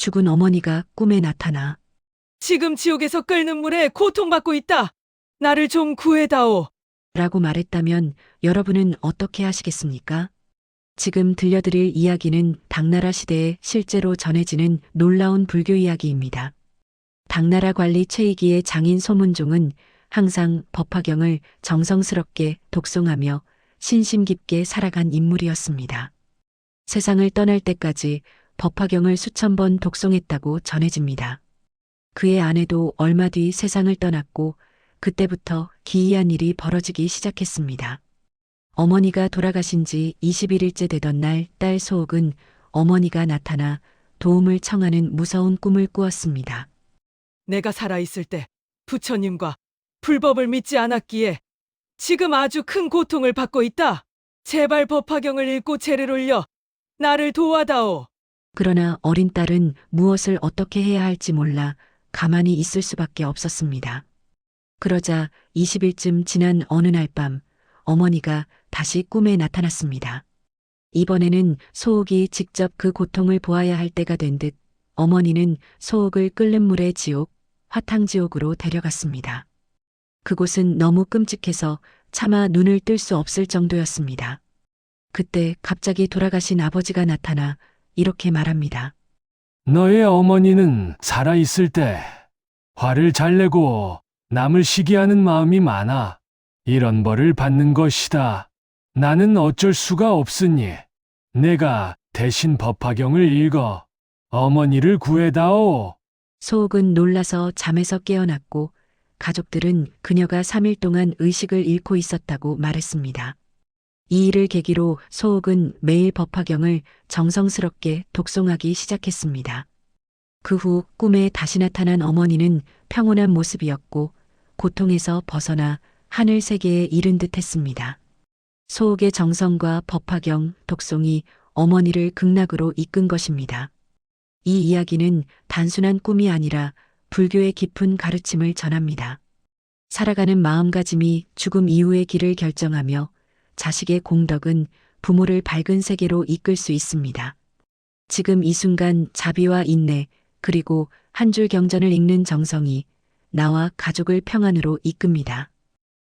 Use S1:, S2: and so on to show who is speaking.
S1: 죽은 어머니가 꿈에 나타나
S2: 지금 지옥에서 끓는 물에 고통받고 있다. 나를 좀 구해다오.
S1: 라고 말했다면 여러분은 어떻게 하시겠습니까? 지금 들려드릴 이야기는 당나라 시대에 실제로 전해지는 놀라운 불교 이야기입니다. 당나라 관리 최이기의 장인 소문종은 항상 법화경을 정성스럽게 독송하며 신심 깊게 살아간 인물이었습니다. 세상을 떠날 때까지 법화경을 수천 번 독송했다고 전해집니다. 그의 아내도 얼마 뒤 세상을 떠났고 그때부터 기이한 일이 벌어지기 시작했습니다. 어머니가 돌아가신 지 21일째 되던 날 딸 소옥은 어머니가 나타나 도움을 청하는 무서운 꿈을 꾸었습니다.
S2: 내가 살아있을 때 부처님과 불법을 믿지 않았기에 지금 아주 큰 고통을 받고 있다. 제발 법화경을 읽고 제를 올려 나를 도와다오.
S1: 그러나 어린 딸은 무엇을 어떻게 해야 할지 몰라 가만히 있을 수밖에 없었습니다. 그러자 20일쯤 지난 어느 날 밤 어머니가 다시 꿈에 나타났습니다. 이번에는 소옥이 직접 그 고통을 보아야 할 때가 된 듯 어머니는 소옥을 끓는 물의 지옥, 화탕지옥으로 데려갔습니다. 그곳은 너무 끔찍해서 차마 눈을 뜰 수 없을 정도였습니다. 그때 갑자기 돌아가신 아버지가 나타나 이렇게 말합니다.
S3: 너의 어머니는 살아있을 때 화를 잘 내고 남을 시기하는 마음이 많아. 이런 벌을 받는 것이다. 나는 어쩔 수가 없으니 내가 대신 법화경을 읽어 어머니를 구해다오.
S1: 소옥은 놀라서 잠에서 깨어났고 가족들은 그녀가 3일 동안 의식을 잃고 있었다고 말했습니다. 이 일을 계기로 소옥은 매일 법화경을 정성스럽게 독송하기 시작했습니다. 그 후 꿈에 다시 나타난 어머니는 평온한 모습이었고 고통에서 벗어나 하늘 세계에 이른 듯 했습니다. 소옥의 정성과 법화경, 독송이 어머니를 극락으로 이끈 것입니다. 이 이야기는 단순한 꿈이 아니라 불교의 깊은 가르침을 전합니다. 살아가는 마음가짐이 죽음 이후의 길을 결정하며 자식의 공덕은 부모를 밝은 세계로 이끌 수 있습니다. 지금 이 순간 자비와 인내, 그리고 한 줄 경전을 읽는 정성이 나와 가족을 평안으로 이끕니다.